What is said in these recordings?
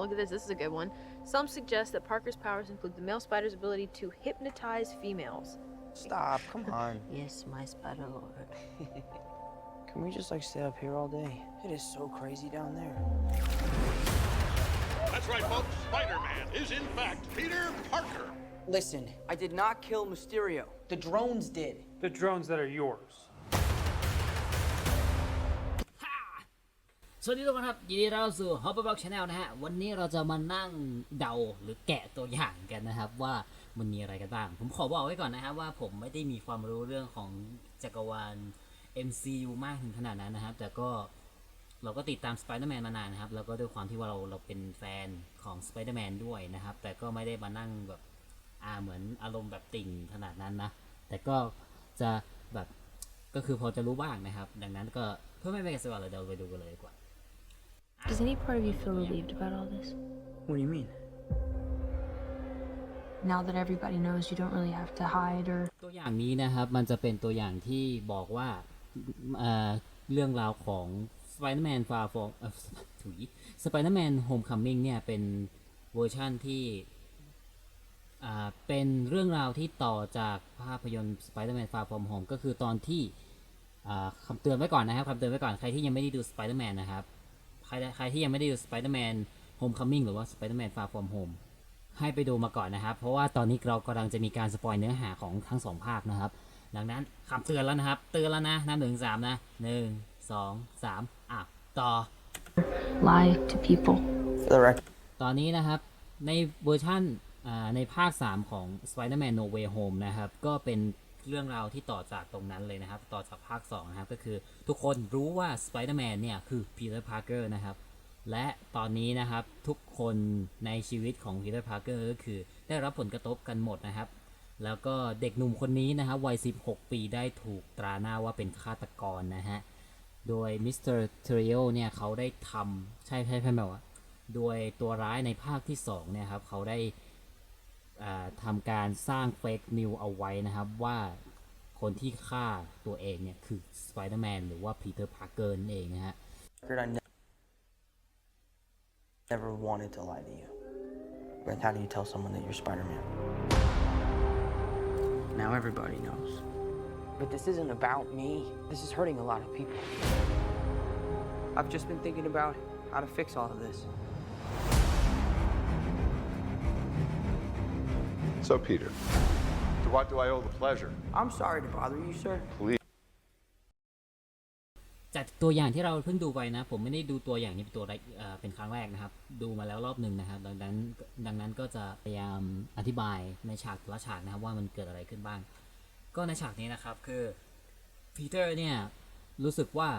look at this. This is a good one. Some suggest that Parker's powers include the male spider's ability to hypnotize females. Stop, come on. Yes, my spider lord. Can we just like stay up here all day? It is so crazy down there. That's right, folks. Spider-Man is in fact Peter Parker. Listen, I did not kill Mysterio. The drones did. The drones that are yours. สวัสดีทุกคนครับยินดีต้อนรับสู่ h o p p e r Box Channel นะฮะ วันนี้เราจะมานั่งเดาหรือแกะตัวอย่างกันนะครับ ว่ามันมีอะไรกันบ้าง ผมขอบอกไว้ก่อนนะครับว่าผมไม่ได้มีความรู้เรื่องของจักรวาล MCU มากถึงขนาดนั้นนะครับ แต่ก็เราก็ติดตาม Spider-Man มานานนะครับ แล้วก็ด้วยความที่ว่าเราเราเป็นแฟนของ Spider-Man ด้วยนะครับ แต่ก็ไม่ได้มานั่งแบบอ่าเหมือนอารมณ์แบบติ่งขนาดนั้นนะ แต่ก็จะแบบก็คือพอจะรู้บ้างนะครับ ดังนั้นก็เพื่อไม่เป็นการเสียเวลาเราไปดูกันเลยดีกว่า Does any part of you feel relieved about all this? What do you mean? Now that everybody knows you don't really have to hide or ตัวอย่างนี้นะครับ มันจะเป็นตัวอย่างที่บอกว่าเอ่อเรื่องราวของ Spider-Man Far From เอ่อถุย Spider-Man Homecoming เนี่ย เป็นเวอร์ชั่นที่อ่าเป็นเรื่องราวที่ต่อจากภาพยนตร์ Spider-Man Far From Home ก็คือตอนที่อ่าคำเตือนไว้ก่อนนะครับคำเตือนไว้ก่อนใครที่ยังไม่ได้ดู Spider-Man นะครับใครใครที่ยังไม่ได้ดู Spider-Man Homecoming หรือว่า Spider-Man Far From Home ให้ไปดูมาก่อนนะครับ เพราะว่าตอนนี้เรากำลังจะมีการสปอยเนื้อหาของทั้งสองภาคนะครับ ดังนั้นคำเตือนแล้วนะครับ เตือนแล้วนะนับหนึ่งสามนะหนึ่งสองสามอะต่อ lie to people. For the record, ตอนนี้นะครับ ในเวอร์ชั่นอ่าในภาค 3 ของ Spider-Man No Way Home นะครับ ก็เป็น เรื่องราวที่ต่อจากตรงนั้นเลยนะครับ ต่อจากภาค2นะครับก็คือทุกคนรู้ว่า Spider-Man เนี่ยคือ Peter Parker นะครับ และตอนนี้นะครับทุกคนในชีวิตของ Peter Parker ก็คือได้รับผลกระทบกันหมดนะครับ แล้วก็เด็กหนุ่มคนนี้นะครับวัย 16 ปีได้ถูกตราหน้าว่าเป็นฆาตกรนะฮะโดยมิสเตอร์เทริโอเนี่ยเขาได้ทำใช่ใช่ใช่ไหมวะโดยตัวร้ายในภาคที่2เนี่ยครับเขาได้ ทำการสร้างเฟกนิวเอาไว้นะครับว่าคนที่ฆ่าตัวเองเนี่ย คือสไปเดอร์แมนหรือว่าพีเตอร์พาร์เกอร์นั่นเองนะฮะ I ne- never wanted to lie to you. But how do you tell someone that you're Spider-Man? Now everybody knows. But this isn't about me. This is hurting a lot of people. I've just been thinking about how to fix all of this. So, Peter, to what do I owe the pleasure? I'm sorry to bother you, sir. จากตัวอย่างที่เราเพิ่งดูไปนะ ผมไม่ได้ดูตัวอย่างนี้เป็นตัวแรกเอ่อเป็นครั้งแรกนะครับ ดูมาแล้วรอบหนึ่งนะครับ ดังนั้นดังนั้นก็จะพยายามอธิบายในฉากแต่ละฉากนะครับว่ามันเกิดอะไรขึ้นบ้าง ก็ในฉากนี้นะครับคือพีเตอร์เนี่ยรู้สึกว่า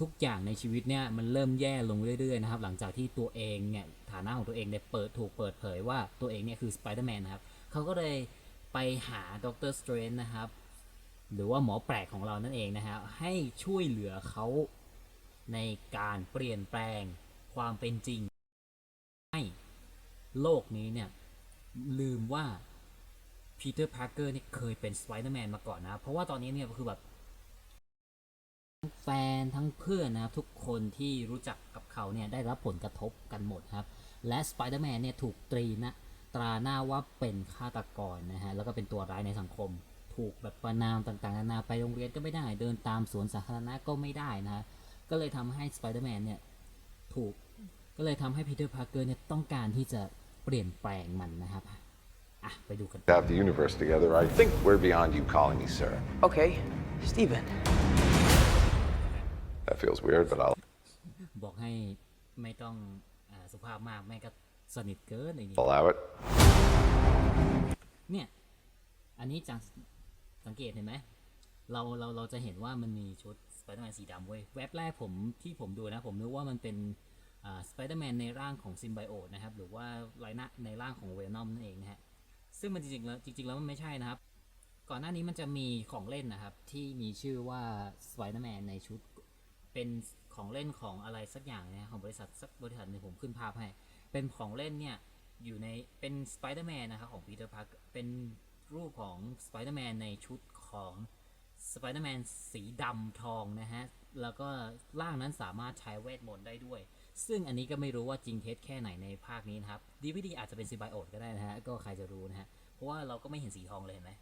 ทุกอย่างในชีวิตเนี่ยมันเริ่มแย่ลงเรื่อยๆนะครับ หลังจากที่ตัวเองเนี่ยฐานะของตัวเองเนี่ยเปิดถูกเปิดเผยว่าตัวเองเนี่ยคือสไปเดอร์แมนนะครับ เขาก็เลยไปหาด็อกเตอร์สเตรนนะครับ หรือว่าหมอแปลกของเรานั่นเองนะฮะให้ช่วยเหลือเขาในการเปลี่ยนแปลงความเป็นจริง ให้โลกนี้เนี่ย ลืมว่าพีเตอร์พาร์เกอร์นี่เคยเป็นสไปเดอร์แมนมาก่อนนะ เพราะว่าตอนนี้เนี่ยคือแบบทั้งแฟนทั้งเพื่อนนะครับ ทุกคนที่รู้จักกับเขาเนี่ยได้รับผลกระทบกันหมดครับ และสไปเดอร์แมนเนี่ยถูกตรีนะ ตราหน้าว่าเป็นฆาตกรนะฮะแล้วก็เป็นตัวร้ายในสังคม ถูกแบบประนามต่างๆนานาไปโรงเรียนก็ไม่ได้ เดินตามสวนสาธารณะก็ไม่ได้นะฮะก็เลยทำให้สไปเดอร์แมนเนี่ยถูกก็เลยทำให้พีเตอร์พาร์เกอร์เนี่ยต้องการที่จะเปลี่ยนแปลงมันนะครับอะไปดูกัน Have the universe together. I think we're beyond you calling me sir. Okay, Steven. That feels weird, but I'll บอกให้ไม่ต้องอาสุภาพมากแม่งก็ สนิทเกินไอ้นี่ allow it. เนี่ย อันนี้จังสังเกตเห็นไหม เราเราเราจะเห็นว่ามันมีชุดสไปเดอร์แมนสีดำเว้ย แว็บแรกผมที่ผมดูนะ ผมนึกว่ามันเป็นอ่าสไปเดอร์แมนในร่างของซิมไบโอตนะครับ หรือว่าไรนะในร่างของเวนอมนั่นเองนะฮะ ซึ่งมันจริงๆแล้วจริง ๆ แล้วมันไม่ใช่นะครับ ก่อนหน้านี้มันจะมีของเล่นนะครับ ที่มีชื่อว่าสไปเดอร์แมนในชุดเป็นของเล่นของอะไรสักอย่างนะของบริษัทสักบริษัทหนึงผมขึ้นภาพให้ เป็นของเล่นเนี่ยอยู่ในเป็นสไปเดอร์แมนนะครับของปีเตอร์พาร์เป็นรูปของสไปเดอร์แมนในชุดของสไปเดอร์แมนสีดำทองนะฮะ แล้วก็ร่างนั้นสามารถใช้เวทมนต์ได้ด้วย ซึ่งอันนี้ก็ไม่รู้ว่าจริงเท็จแค่ไหนในภาคนี้นะครับ DVD อาจจะเป็นซิบไบโอตก็ได้นะฮะ ก็ใครจะรู้นะฮะ เพราะว่าเราก็ไม่เห็นสีทองเลยเห็นไหม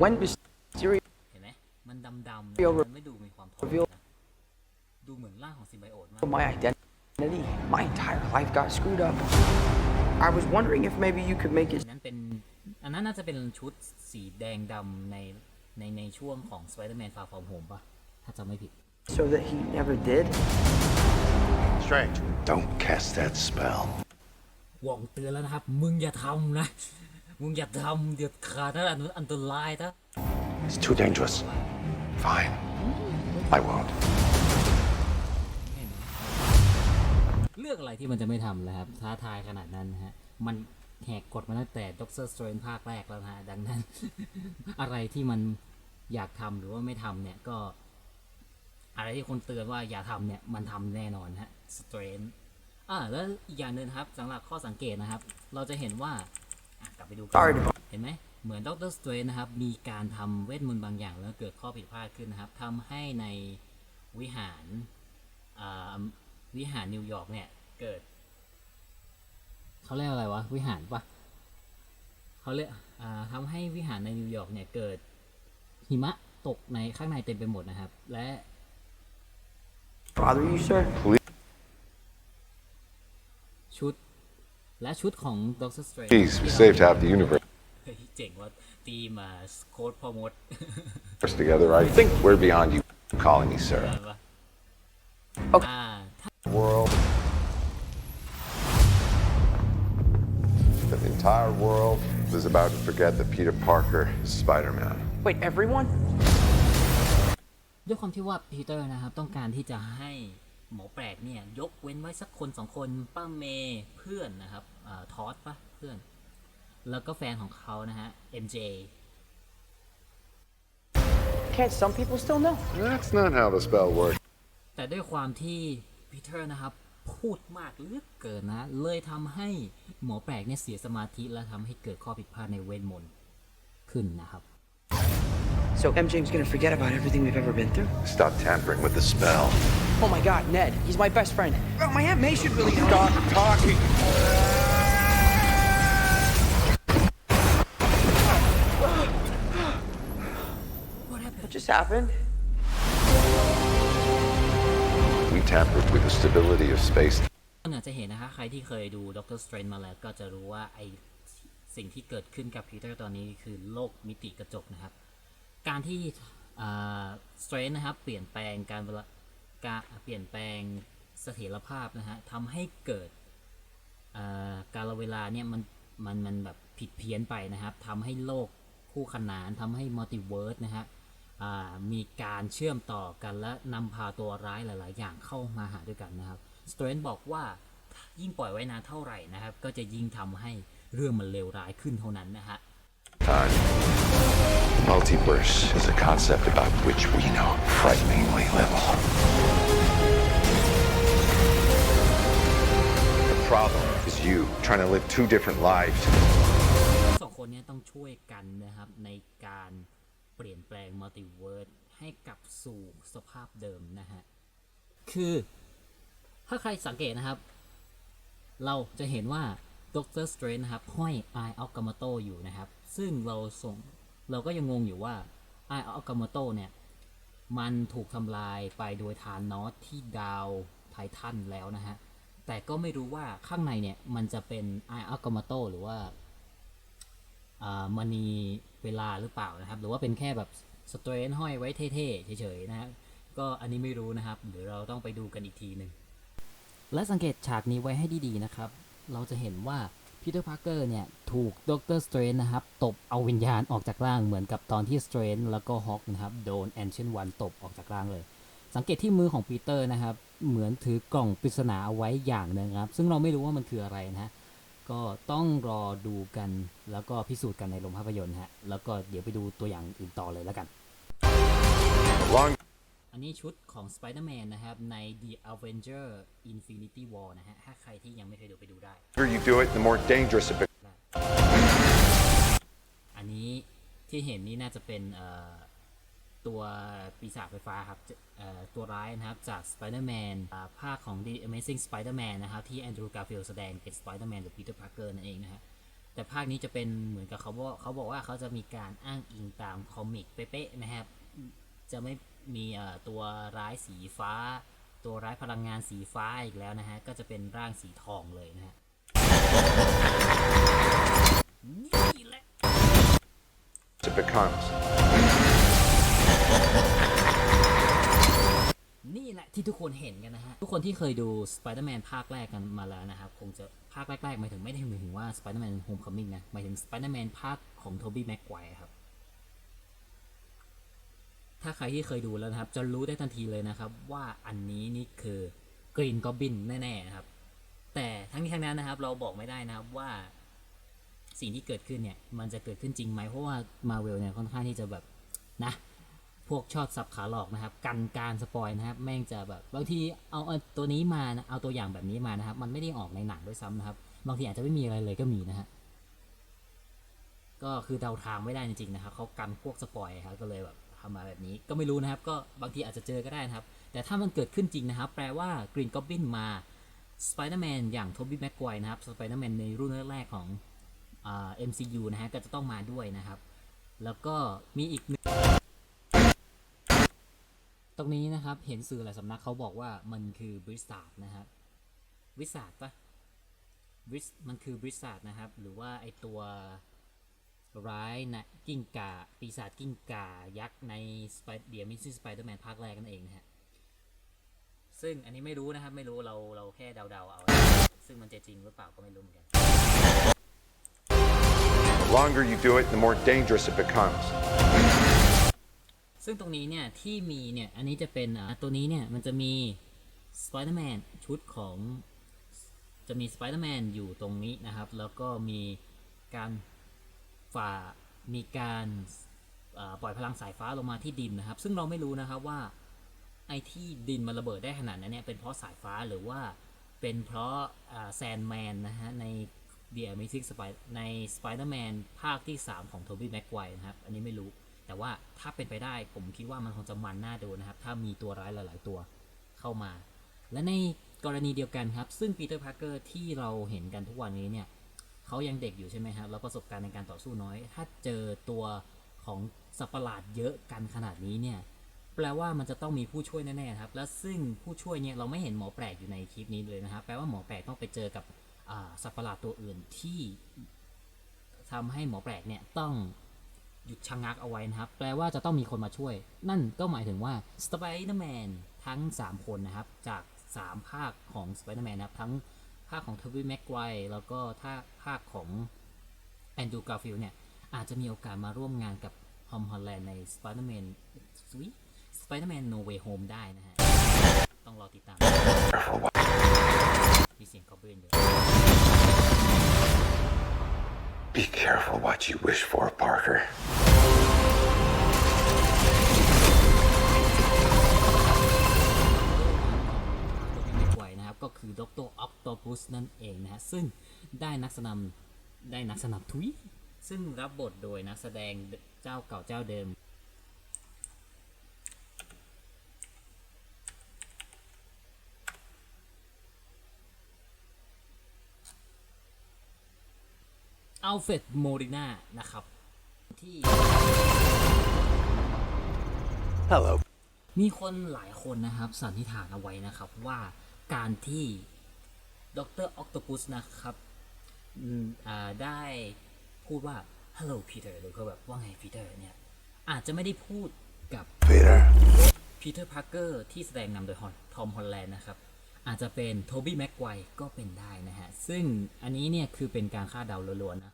When Mysterio เห็นไหมมันดำๆนะ Reveal มันไม่ดูมีความทอง Reveal นะดูเหมือนร่างของซิมไบโอตมาก my identity, my entire life got screwed up. I was wondering if maybe you could make it อันนั้นเป็น อันนั้นน่าจะเป็นชุดสีแดงดำในในในช่วงของ Spider-Man Far From Home ปะถ้าจำไม่ผิด so that he never did. Strange. Don't cast that spell. หว่องเตือนแล้วนะครับ มึงอย่าทำนะ มึงอย่าทำเดี๋ยวขาดนะอันอันตรายนะ It's too dangerous. Fine. I won't. เลือกอะไรที่มันจะไม่ทำนะครับ ท้าทายขนาดนั้นนะฮะ มันแหกกฎมาตั้งแต่ด็อกเตอร์สเตรนภาคแรกแล้วนะฮะ ดังนั้น อะไรที่มันอยากทำหรือว่าไม่ทำเนี่ยก็ อะไรที่คนเตือนว่าอย่าทำเนี่ย มันทำแน่นอนฮะสเตรนอ่าแล้วอีกอย่างหนึ่งนะครับสำหรับข้อสังเกตนะครับ เราจะเห็นว่าอะกลับไปดูกั Sorry to เห็นไหมเหมือนด็อกเตอร์สเตรนนะครับ มีการทำเวทมนต์บางอย่างแล้วเกิดข้อผิดพลาดขึ้นนะครับทำให้ในวิหารอ่าวิหารนิวยอร์กเนี่ย เกิด เขาเรียกอะไรวะ วิหารปะเขาเรียกอ่าทำให้วิหารในนิวยอร์กเนี่ยเกิด หิมะตกในข้างในเต็มไปหมดนะครับ และ bother you, sir? ชุด และชุดของด็อกเตอร์สเตรน Jeez, we saved half the universe เจ๋งว่าตีมาโค้ดพอมด together. I think we're beyond you calling me sir. อะไรวะ Okay. อ่าถ้า World. Entire world is about to forget that Peter Parker is Spider-Man. Wait, everyone? ด้วยความที่ว่าปีเตอร์นะครับต้องการที่จะให้หมอแปลกเนี่ยยกเว้นไว้สักคนสองคนป้าเมย์เพื่อนนะครับอ่าทอสปะเพื่อน แล้วก็แฟนของเขานะฮะ MJ Can't some people still know? That's not how the spell works. แต่ด้วยความที่ปีเตอร์นะครับ พูดมากเหลือกเกินนะ เลยทำให้หมอแปลกเนี่ยเสียสมาธิและทำให้เกิดข้อผิดพลาดในเวทมนต์ขึ้นนะครับ So MJ's gonna forget about everything we've ever been through? Stop tampering with the spell. Oh my god, Ned, he's my best friend. Oh, my Aunt May should really know. Stop talking. What just happened? We tampered with the stability of space. ก็อาจจะเห็นนะคะ ใครที่เคยดูด็อกเตอร์สเตรนมาแล้วก็จะรู้ว่าไอสิ่งที่เกิดขึ้นกับพีเตอร์ตอนนี้คือโลกมิติกระจกนะครับ การที่สเตรนนะครับ เปลี่ยนแปลงการเวลาการเปลี่ยนแปลงเสถียรภาพนะฮะทำให้เกิดการลเวลาเนี่ยมันมันมันแบบผิดเพี้ยนไปนะครับทำให้โลกคู่ขนานทำให้มัลติเวิร์สนะฮะ มีการเชื่อมต่อกันและนำพาตัวร้ายหลาย ๆ อย่างเข้ามาหาด้วยกันนะครับสเตรนบอกว่ายิ่งปล่อยไว้นานเท่าไหร่นะครับ ก็จะยิ่งทำให้เรื่องมันเลวร้ายขึ้นเท่านั้นนะฮะ Time. Multiverse is a concept about which we know frighteningly little. The problem is you trying to live two different lives. ทั้งสองคนเนี้ต้องช่วยกันนะครับในการเปลี่ยนแปลงมัลติเวิร์สให้กลับสู่สภาพเดิมนะฮะ คือถ้าใครสังเกตนะครับ เราจะเห็นว่าด็อกเตอร์สเตรนนะครับห้อย Eye of Gamato อยู่นะครับ ซึ่งเราส่งเราก็ยังงงอยู่ว่า Eye of Gamato เนี่ย มันถูกทำลายไปโดยฐานนอตที่ดาวไททันแล้วนะฮะ แต่ก็ไม่รู้ว่าข้างในเนี่ย มันจะเป็น Eye of Gamato หรือว่าอ่ามณี เวลาหรือเปล่านะครับ หรือว่าเป็นแค่แบบสเตรนห้อยไว้เท่ๆเฉยๆนะครับก็อันนี้ไม่รู้นะครับเดี๋ยวเราต้องไปดูกันอีกทีหนึ่งและสังเกตฉากนี้ไว้ให้ดีๆนะครับ เราจะเห็นว่าพีเตอร์พาร์เกอร์เนี่ย ถูกด็อกเตอร์สเตรนนะครับ ตบเอาวิญญาณออกจากร่างเหมือนกับตอนที่สเตรนแล้วก็ฮอกนะครับโดนแอนเชนวันตบออกจากร่างเลย สังเกตที่มือของปีเตอร์นะครับ เหมือนถือกล่องปริศนาเอาไว้อย่างนึงครับ ซึ่งเราไม่รู้ว่ามันคืออะไรนะฮะ ก็ต้องรอดูกัน แล้วก็พิสูจน์กันในโรงภาพยนตร์ฮะ แล้วก็เดี๋ยวไปดูตัวอย่างอื่นต่อเลยแล้วกัน Long อันนี้ชุดของ Spider-Man นะครับ ใน The Avenger Infinity War นะฮะ ถ้าใครที่ยังไม่เคยดูไปดูได้ longer you do it, the more dangerous it becomes. อันนี้ที่เห็นนี่น่าจะเป็นเอ่อ ตัวปีศาจไฟฟ้าครับตัวร้ายนะครับจาก Spider-Man ภาคของ The Amazing Spider-Man นะครับที่ Andrew Garfield แสดงเป็น Spider-Man หรือ Peter Parker นั่นเองนะฮะแต่ภาคนี้จะเป็นเหมือนกับเขาบอกเขาบอกว่าเขาจะมีการอ้างอิงตามคอมิกเป๊ะๆนะครับจะไม่มีตัวร้ายสีฟ้า ตัวร้ายพลังงานสีฟ้าอีกแล้วนะฮะก็จะเป็นร่างสีทองเลยนะฮะนี่แหละ It becomes. นี่แหละที่ทุกคนเห็นกันนะฮะ ทุกคนที่เคยดู Spider-Man ภาคแรกกันมาแล้วนะครับ คงจะภาคแรกๆหมายถึงไม่ได้หมายถึงว่า Spider-Man Homecoming นะ หมายถึง Spider-Man ภาคของ Tobey Maguire ครับ ถ้าใครที่เคยดูแล้วนะครับ จะรู้ได้ทันทีเลยนะครับ ว่าอันนี้นี่คือ Green Goblin แน่ๆนะครับ แต่ทั้งนี้ทั้งนั้นนะครับ เราบอกไม่ได้นะครับว่าสิ่งที่เกิดขึ้นเนี่ย มันจะเกิดขึ้นจริงไหมเพราะว่ามาเวลเนี่ยค่อนข้างที่จะแบบนะ วกชอบสับขาหลอกนะครับ กันการสปอยนะครับ แม่งจะแบบบางทีเอาตัวนี้มานะเอาตัวอย่างแบบนี้มานะครับ มันไม่ได้ออกในหนังด้วยซ้ำนะครับ บางทีอาจจะไม่มีอะไรเลยก็มีนะฮะก็คือเดาทางไม่ได้จริงๆนะครับเขากันพวกสปอยครับก็เลยแบบทำมาแบบนี้ก็ไม่รู้นะครับ ก็บางทีอาจจะเจอก็ได้นะครับ แต่ถ้ามันเกิดขึ้นจริงนะครับ แปลว่า Green Goblin มา Spider-Man อย่าง Tobey Maguire นะครับ Spider-Man ในรุ่นแรกๆของเอ่า MCU นะฮะก็จะต้องมาด้วยนะครับ แล้วก็มีอีกหนึ่ง ตรงนี้นะครับเห็นสื่อหลายสำนักเขาบอกว่ามันคือบริษัทนะครับบริษัทปะบริษมันคือบริษัทนะครับ หรือว่าไอตัวร้ายนะกิ้งก่าปีศาจกิ้งก่ายักษ์ในสไปเดียมิซิสไปเดอร์แมนภาคแรกนั่นเองนะฮะซึ่งอันนี้ไม่รู้นะครับ ไม่รู้เราเราแค่เดาๆเอา ซึ่งมันจะจริงหรือเปล่าก็ไม่รู้เหมือนกัน The longer you do it, the more dangerous it becomes. ซึ่งตรงนี้เนี่ยที่มีเนี่ยอันนี้จะเป็นอ่าตัวนี้เนี่ยมันจะมี Spider-Man ชุดของจะมี Spider-Man อยู่ตรงนี้นะครับ แล้วก็มีการฝ่ามีการปล่อยพลังสายฟ้าลงมาที่ดินนะครับ ซึ่งเราไม่รู้นะครับว่าไอ้ที่ดินมันระเบิดได้ขนาดนั้นเนี่ยเป็นเพราะสายฟ้าหรือว่าเป็นเพราะแซนแมนนะฮะใน The Amazing Spider ใน Spider-Man ภาคที่ 3 ของ Tobey Maguire นะครับ อันนี้ไม่รู้ แต่ว่าถ้าเป็นไปได้ผมคิดว่ามันคงจะมันน่าดูนะครับ ถ้ามีตัวร้ายหลาย ๆ ตัวเข้ามา และในกรณีเดียวกันครับ ซึ่งปีเตอร์พาร์เกอร์ที่เราเห็นกันทุกวันนี้เนี่ยเขายังเด็กอยู่ใช่ไหมครับ แล้วประสบการณ์ในการต่อสู้น้อย ถ้าเจอตัวของสัตว์ประหลาดเยอะกันขนาดนี้เนี่ยแปลว่ามันจะต้องมีผู้ช่วยแน่ๆครับ และซึ่งผู้ช่วยเนี่ยเราไม่เห็นหมอแปลกอยู่ในคลิปนี้เลยนะครับ แปลว่าหมอแปลกต้องไปเจอกับสัตว์ประหลาดตัวอื่นที่ทำให้หมอแปลกเนี่ยต้อง หยุดชะงักเอาไว้นะครับ แปลว่าจะต้องมีคนมาช่วย นั่นก็หมายถึงว่า Spider-Man ทั้ง 3 คนนะครับ จาก 3 ภาคของ Spider-Man นนะครับ ทั้งภาคของ Tobey Maguire แล้วก็ถ้าภาคของ Andrew Garfield เนี่ย อาจจะมีโอกาสมาร่วมงานกับ Tom Holland ใน Spider-Man อุ๊ย Spider-Man No Way Home ได้นะฮะ ต้องรอติดตามมีเสียงกอบเบนอยู่ Be careful what you wish for, Parker. ตัวที่ไม่ไหวนะครับ ก็คือดรออ t โตปุสนั่นเองนะฮะ ซึ่งได้นักสนับได้นักสนับทุย ซึ่งรับบทโดยนักแสดงเจ้าเก่าเจ้าเดิม อัลเฟรดโมริน่านะครับที่ Hello. มีคนหลายคนนะครับสันนิษฐานเอาไว้นะครับว่าการที่ดรออ t o ต u s นะครับอืมอ่าได้พูดว่า hello Peter หรือก็แบบว่าไง Peter เนี่ยอาจจะไม่ได้พูดกับ Peter. Peter Parker ที่แสดงนำโดยทอมฮอลแลนด์นะครับ อาจจะเป็นโทบี้แม็กไกวก็เป็นได้นะฮะ ซึ่งอันนี้เนี่ยคือเป็นการคาดเดาล้วนๆนะ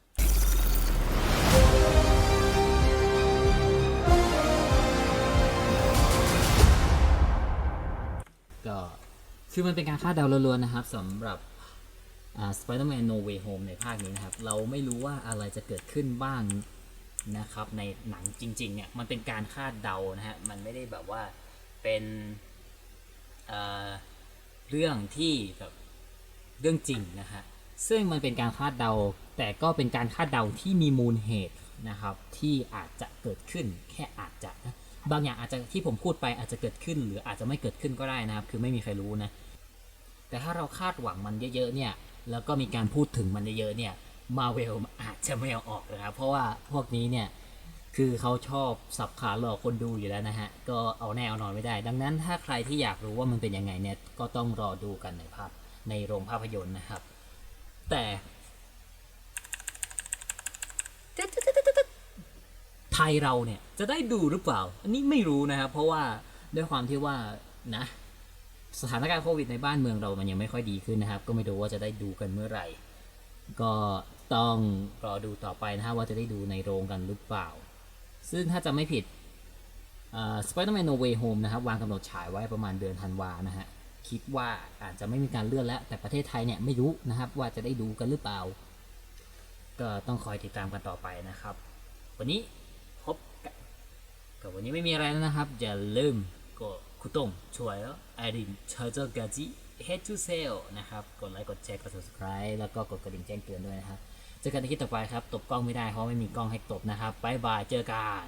ก็คือมันเป็นการคาดเดาล้วนๆนะครับสำหรับอ่า Spider-Man No Way Home ในภาคนี้นะครับ เราไม่รู้ว่าอะไรจะเกิดขึ้นบ้างนะครับ ในหนังจริงๆเนี่ยมันเป็นการคาดเดานะฮะ มันไม่ได้แบบว่าเป็นเอ่อ เรื่องที่แบบเรื่องจริงนะฮะซึ่งมันเป็นการคาดเดา แต่ก็เป็นการคาดเดาที่มีมูลเหตุนะครับ ที่อาจจะเกิดขึ้นแค่อาจจะนะบางอย่างอาจจะที่ผมพูดไปอาจจะเกิดขึ้น หรืออาจจะไม่เกิดขึ้นก็ได้นะครับ คือไม่มีใครรู้นะ แต่ถ้าเราคาดหวังมันเยอะๆเนี่ยแล้วก็มีการพูดถึงมันเยอะๆเนี่ยมาเวลอาจจะไม่เอาออกนะครับเพราะว่าพวกนี้เนี่ย คือเขาชอบสับขาหลอกคนดูอยู่แล้วนะฮะ ก็เอาแน่เอานอนไม่ได้ ดังนั้นถ้าใครที่อยากรู้ว่ามันเป็นยังไงเนี่ย ก็ต้องรอดูกันในภาพในโรงภาพยนตร์นะครับ แต่ไทยเราเนี่ยจะได้ดูหรือเปล่า อันนี้ไม่รู้นะครับ เพราะว่าด้วยความที่ว่านะ สถานการณ์โควิดในบ้านเมืองเรามันยังไม่ค่อยดีขึ้นนะครับ ก็ไม่รู้ว่าจะได้ดูกันเมื่อไหร่ ก็ต้องรอดูต่อไปนะฮะว่าจะได้ดูในโรงกันหรือเปล่า ซึ่งถ้าจะไม่ผิดสไปเดอร์แมนโนเว y Home นะครับวางกำหนดฉายไว้ประมาณเดือนธันวานะฮะคิดว่าอาจจะไม่มีการเลื่อนแล้ว แต่ประเทศไทยเนี่ยไม่รู้นะครับว่าจะได้ดูกันหรือเปล่า ก็ต้องคอยติดตามกันต่อไปนะครับ วันนี้พบกันกับวันนี้ไม่มีอะไรแล้วนะครับ อย่าลืมกดคุตงช่วยแล้วไอรินเชอร์จกาจิ head to sale นะครับ กดไลค์ กดแชร์ กด subscribe แล้วก็กดกระดิ่งแจ้งเตือนด้วยนะครับ เจอกันในคลิปต่อไปครับ ตบกล้องไม่ได้เพราะไม่มีกล้องให้ตบนะครับบายบาย เจอกัน